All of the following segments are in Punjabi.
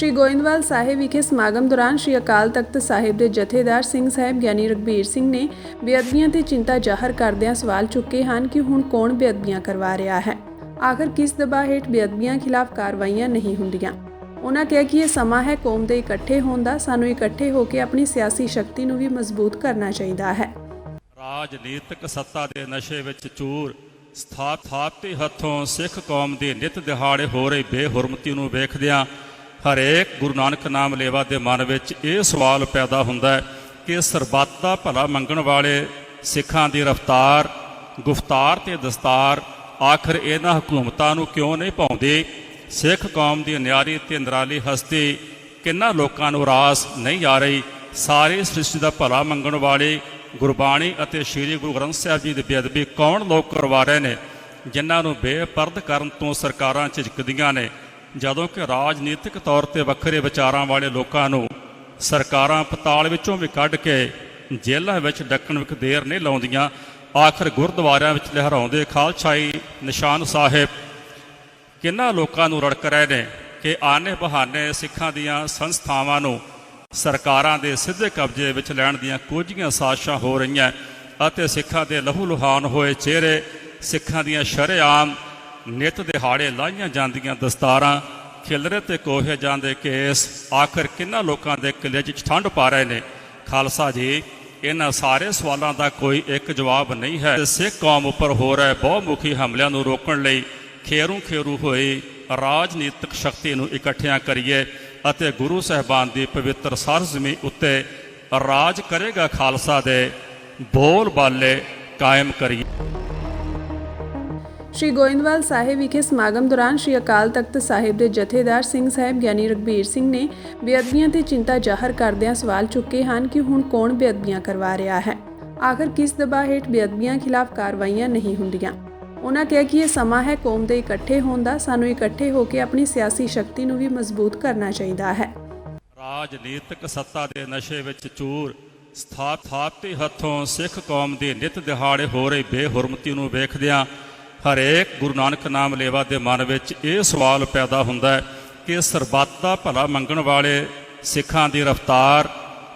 ਸ਼੍ਰੀ ਗੋਇੰਦਵਾਲ ਸਾਹਿਬ ਵਿਖੇ ਸਮਾਗਮ ਦੌਰਾਨ ਸ਼੍ਰੀ ਅਕਾਲ ਤਖਤ ਸਾਹਿਬ ਦੇ ਜਥੇਦਾਰ ਸਿੰਘ ਸਾਹਿਬ ਗਿਆਨੀ ਰਗਬੀਰ ਸਿੰਘ ਨੇ ਬੇਅਦਬੀਆਂ ਤੇ ਚਿੰਤਾ ਜ਼ਾਹਰ ਕਰਦਿਆਂ ਸਵਾਲ ਚੁੱਕੇ ਹਨ ਕਿ ਹੁਣ ਕੌਣ ਬੇਅਦਬੀਆਂ ਕਰਵਾ ਰਿਹਾ ਹੈ? ਆਖਰ ਕਿਸ ਦਬਾਅ ਹੇਠ ਬੇਅਦਬੀਆਂ ਖਿਲਾਫ ਕਾਰਵਾਈਆਂ ਨਹੀਂ ਹੁੰਦੀਆਂ? ਉਹਨਾਂ ਕਿਹਾ ਕਿ ਇਹ ਸਮਾਂ ਹੈ ਕੌਮ ਦੇ ਇਕੱਠੇ ਹੋਣ ਦਾ। ਸਾਨੂੰ ਇਕੱਠੇ ਹੋ ਕੇ ਆਪਣੀ ਸਿਆਸੀ ਸ਼ਕਤੀ ਨੂੰ ਵੀ ਮਜ਼ਬੂਤ ਕਰਨਾ ਚਾਹੀਦਾ ਹੈ। ਰਾਜਨੀਤਿਕ ਸੱਤਾ ਦੇ ਨਸ਼ੇ ਵਿੱਚ ਚੂਰ ਸਥਾਪਤੀ ਹੱਥੋਂ ਸਿੱਖ ਕੌਮ ਦੀ ਨਿਤ ਦਿਹਾੜੇ ਹੋ ਰਹੀ ਬੇਹੁਰਮਤੀ ਨੂੰ ਵੇਖਦਿਆਂ ਹਰੇਕ ਗੁਰੂ ਨਾਨਕ ਨਾਮ ਲੇਵਾ ਦੇ ਮਨ ਵਿੱਚ ਇਹ ਸਵਾਲ ਪੈਦਾ ਹੁੰਦਾ ਹੈ ਕਿ ਸਰਬੱਤ ਦਾ ਭਲਾ ਮੰਗਣ ਵਾਲੇ ਸਿੱਖਾਂ ਦੀ ਰਫਤਾਰ, ਗੁਫਤਾਰ ਤੇ ਦਸਤਾਰ ਆਖਰ ਇਹਨਾਂ ਹਕੂਮਤਾਂ ਨੂੰ ਕਿਉਂ ਨਹੀਂ ਪਾਉਂਦੀ? ਸਿੱਖ ਕੌਮ ਦੀ ਨਿਆਰੀ ਤੇ ਨਿਰਾਲੀ ਹਸਤੀ ਕਿੰਨਾ ਲੋਕਾਂ ਨੂੰ ਰਾਸ ਨਹੀਂ ਆ ਰਹੀ? ਸਾਰੇ ਸ੍ਰਿਸ਼ਟੀ ਦਾ ਭਲਾ ਮੰਗਣ ਵਾਲੇ ਗੁਰਬਾਣੀ ਅਤੇ ਸ੍ਰੀ ਗੁਰੂ ਗ੍ਰੰਥ ਸਾਹਿਬ ਜੀ ਦੀ ਬੇਅਦਬੀ ਕੌਣ ਲੋਕ ਕਰਵਾ ਰਹੇ ਨੇ? ਜਿਨ੍ਹਾਂ ਨੂੰ ਬੇਪਰਦ ਕਰਨ ਤੋਂ ਸਰਕਾਰਾਂ ਝਿਜਕਦੀਆਂ ਨੇ? ਜਦੋਂ ਕਿ ਰਾਜਨੀਤਿਕ ਤੌਰ ਤੇ ਵੱਖਰੇ ਵਿਚਾਰਾਂ ਵਾਲੇ ਲੋਕਾਂ ਨੂੰ ਸਰਕਾਰਾਂ ਪਤਾਲ ਵਿੱਚੋਂ ਵੀ ਕੱਢ ਕੇ ਜੇਲ੍ਹਾਂ ਵਿੱਚ ਡੱਕਣ ਵਿੱਚ ਦੇਰ ਨਹੀਂ ਲਾਉਂਦੀਆਂ, ਆਖਰ ਗੁਰਦੁਆਰਿਆਂ ਵਿੱਚ ਲਹਿਰਾਉਂਦੇ, ਖਾਲਸਾਈ ਨਿਸ਼ਾਨ ਸਾਹਿਬ। ਕਿੰਨਾ ਲੋਕਾਂ ਨੂੰ ਰੜਕ ਰਹੇ ਨੇ ਕਿ ਆਨੇ ਬਹਾਨੇ ਸਿੱਖਾਂ ਦੀਆਂ ਸੰਸਥਾਵਾਂ ਨੂੰ ਸਰਕਾਰਾਂ ਦੇ ਸਿੱਧੇ ਕਬਜ਼ੇ ਵਿੱਚ ਲੈਣ ਦੀਆਂ ਕੋਝੀਆਂ ਸਾਜ਼ਿਸ਼ਾਂ ਹੋ ਰਹੀਆਂ ਅਤੇ ਸਿੱਖਾਂ ਦੇ ਲਹੂ ਲੁਹਾਨ ਹੋਏ ਚਿਹਰੇ ਸਿੱਖਾਂ ਦੀਆਂ ਸ਼ਰੇਆਮ ਨਿਤ ਦਿਹਾੜੇ ਲਾਈਆਂ ਜਾਂਦੀਆਂ ਦਸਤਾਰਾਂ, ਖਿਲਰੇ ਤੇ ਕੋਹੇ ਜਾਂਦੇ ਕੇਸ, ਆਖਰ ਕਿੰਨਾ ਲੋਕਾਂ ਦੇ ਕਲੇਜ 'ਚ ਠੰਡ ਪਾ ਰਹੇ ਨੇ? ਖਾਲਸਾ ਜੀ, ਇਹਨਾਂ ਸਾਰੇ ਸਵਾਲਾਂ ਦਾ ਕੋਈ ਇੱਕ ਜਵਾਬ ਨਹੀਂ ਹੈ। ਸਿੱਖ ਕੌਮ ਉੱਪਰ ਹੋ ਰਹੇ ਬਹੁਮੁਖੀ ਹਮਲਿਆਂ ਨੂੰ ਰੋਕਣ ਲਈ ਖੇਰੂ ਖੇਰੂ ਹੋਈ ਰਾਜਨੀਤਿਕ ਸ਼ਕਤੀ ਨੂੰ ਇਕੱਠਿਆਂ ਕਰੀਏ ਅਤੇ ਗੁਰੂ ਸਾਹਿਬਾਨ ਦੀ ਪਵਿੱਤਰ ਸਰਜ਼ਮੀ ਉੱਤੇ ਰਾਜ ਕਰੇਗਾ ਖਾਲਸਾ ਦੇ ਬੋਲ ਬਾਲੇ ਕਾਇਮ ਕਰੀਏ। ਸ਼੍ਰੀ ਗੋਇੰਦਵਾਲ ਸਾਹਿਬ ਵਿਖੇ ਸਮਾਗਮ ਦੌਰਾਨ ਸ਼੍ਰੀ ਅਕਾਲ ਤਖਤ ਸਾਹਿਬ ਦੇ ਜਥੇਦਾਰ ਸਿੰਘ ਸਾਹਿਬ ਗਿਆਨੀ ਰਗਬੀਰ ਸਿੰਘ ਨੇ ਬੇਅਦਬੀਆਂ ਤੇ ਚਿੰਤਾ ਜ਼ਾਹਰ ਕਰਦਿਆਂ ਸਵਾਲ ਚੁੱਕੇ ਹਨ ਕਿ ਹੁਣ ਕੌਣ ਬੇਅਦਬੀਆਂ ਕਰਵਾ ਰਿਹਾ ਹੈ? ਆਖਰ ਕਿਸ ਦਬਾਅ ਹੇਠ ਬੇਅਦਬੀਆਂ ਖਿਲਾਫ ਕਾਰਵਾਈਆਂ ਨਹੀਂ ਹੁੰਦੀਆਂ? ਉਹਨਾਂ ਕਿਹਾ ਕਿ ਇਹ ਸਮਾਂ ਹੈ ਕੌਮ ਦੇ ਇਕੱਠੇ ਹੋਣ ਦਾ, ਸਾਨੂੰ ਇਕੱਠੇ ਹੋ ਕੇ ਆਪਣੀ ਸਿਆਸੀ ਸ਼ਕਤੀ ਨੂੰ ਵੀ ਮਜ਼ਬੂਤ ਕਰਨਾ ਚਾਹੀਦਾ ਹੈ। ਰਾਜਨੀਤਿਕ ਸੱਤਾ ਦੇ ਨਸ਼ੇ ਵਿੱਚ ਚੂਰ ਸਥਾਪਤੀ ਹੱਥੋਂ ਸਿੱਖ ਕੌਮ ਦੀ ਨਿਤ ਦਿਹਾੜੇ ਹੋ ਰਹੀ ਬੇਹੁਰਮਤੀ ਨੂੰ ਵੇਖਦਿਆਂ ਹਰੇਕ ਗੁਰੂ ਨਾਨਕ ਨਾਮ ਲੇਵਾ ਦੇ ਮਨ ਵਿੱਚ ਇਹ ਸਵਾਲ ਪੈਦਾ ਹੁੰਦਾ ਹੈ ਕਿ ਸਰਬੱਤ ਦਾ ਭਲਾ ਮੰਗਣ ਵਾਲੇ ਸਿੱਖਾਂ ਦੀ ਰਫਤਾਰ,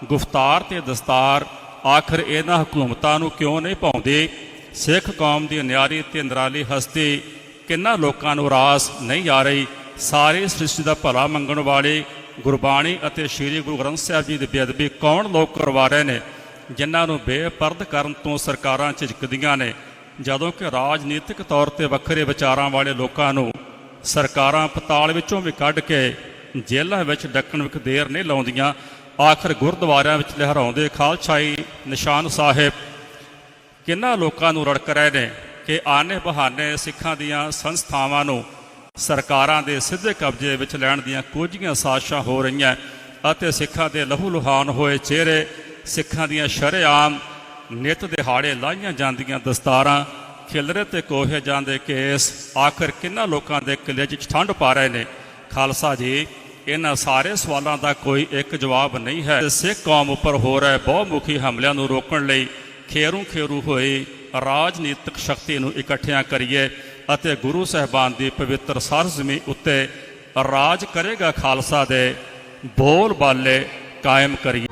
ਗੁਫਤਾਰ ਤੇ ਦਸਤਾਰ ਆਖਰ ਇਹਨਾਂ ਹਕੂਮਤਾਂ ਨੂੰ ਕਿਉਂ ਨਹੀਂ ਪਾਉਂਦੀ? ਸਿੱਖ ਕੌਮ ਦੀ ਨਿਆਰੀ ਤੇ ਨਿਰਾਲੀ ਹਸਤੀ ਕਿੰਨਾ ਲੋਕਾਂ ਨੂੰ ਰਾਸ ਨਹੀਂ ਆ ਰਹੀ? ਸਾਰੇ ਸ੍ਰਿਸ਼ਟੀ ਦਾ ਭਲਾ ਮੰਗਣ ਵਾਲੇ ਗੁਰਬਾਣੀ ਅਤੇ ਸ੍ਰੀ ਗੁਰੂ ਗ੍ਰੰਥ ਸਾਹਿਬ ਜੀ ਦੀ ਬੇਅਦਬੀ ਕੌਣ ਲੋਕ ਕਰਵਾ ਰਹੇ ਨੇ? ਜਿਨ੍ਹਾਂ ਨੂੰ ਬੇਪਰਦ ਕਰਨ ਤੋਂ ਸਰਕਾਰਾਂ ਝਿਜਕਦੀਆਂ ਨੇ? ਜਦੋਂ ਕਿ ਰਾਜਨੀਤਿਕ ਤੌਰ ਤੇ ਵੱਖਰੇ ਵਿਚਾਰਾਂ ਵਾਲੇ ਲੋਕਾਂ ਨੂੰ ਸਰਕਾਰਾਂ ਪਤਾਲ ਵਿੱਚੋਂ ਵੀ ਕੱਢ ਕੇ ਜੇਲ੍ਹਾਂ ਵਿੱਚ ਡੱਕਣ ਵਿੱਚ ਦੇਰ ਨਹੀਂ ਲਾਉਂਦੀਆਂ, ਆਖਰ ਗੁਰਦੁਆਰਿਆਂ ਵਿੱਚ ਲਹਿਰਾਉਂਦੇ, ਖਾਲਸਾਈ ਨਿਸ਼ਾਨ ਸਾਹਿਬ। ਕਿੰਨਾ ਲੋਕਾਂ ਨੂੰ ਰੜਕ ਰਹੇ ਨੇ ਕਿ ਆਨੇ ਬਹਾਨੇ ਸਿੱਖਾਂ ਦੀਆਂ ਸੰਸਥਾਵਾਂ ਨੂੰ ਸਰਕਾਰਾਂ ਦੇ ਸਿੱਧੇ ਕਬਜ਼ੇ ਵਿੱਚ ਲੈਣ ਦੀਆਂ ਕੋਝੀਆਂ ਸਾਜ਼ਿਸ਼ਾਂ ਹੋ ਰਹੀਆਂ ਅਤੇ ਸਿੱਖਾਂ ਦੇ ਲਹੂ ਲੁਹਾਨ ਹੋਏ ਚਿਹਰੇ ਸਿੱਖਾਂ ਦੀਆਂ ਸ਼ਰੇਆਮ ਨਿਤ ਦਿਹਾੜੇ ਲਾਈਆਂ ਜਾਂਦੀਆਂ ਦਸਤਾਰਾਂ, ਖਿਲਰੇ ਤੇ ਕੋਹੇ ਜਾਂਦੇ ਕੇਸ, ਆਖਰ ਕਿੰਨਾ ਲੋਕਾਂ ਦੇ ਕਲੇਜ 'ਚ ਠੰਡ ਪਾ ਰਹੇ ਨੇ? ਖਾਲਸਾ ਜੀ, ਇਹਨਾਂ ਸਾਰੇ ਸਵਾਲਾਂ ਦਾ ਕੋਈ ਇੱਕ ਜਵਾਬ ਨਹੀਂ ਹੈ। ਸਿੱਖ ਕੌਮ ਉੱਪਰ ਹੋ ਰਹੇ ਬਹੁਮੁਖੀ ਹਮਲਿਆਂ ਨੂੰ ਰੋਕਣ ਲਈ ਖੇਰੂ ਖੇਰੂ ਹੋਈ ਰਾਜਨੀਤਿਕ ਸ਼ਕਤੀ ਨੂੰ ਇਕੱਠਿਆਂ ਕਰੀਏ ਅਤੇ ਗੁਰੂ ਸਾਹਿਬਾਨ ਦੀ ਪਵਿੱਤਰ ਸਰਜ਼ਮੀ ਉੱਤੇ ਰਾਜ ਕਰੇਗਾ ਖਾਲਸਾ ਦੇ ਬੋਲ ਬਾਲੇ ਕਾਇਮ ਕਰੀਏ।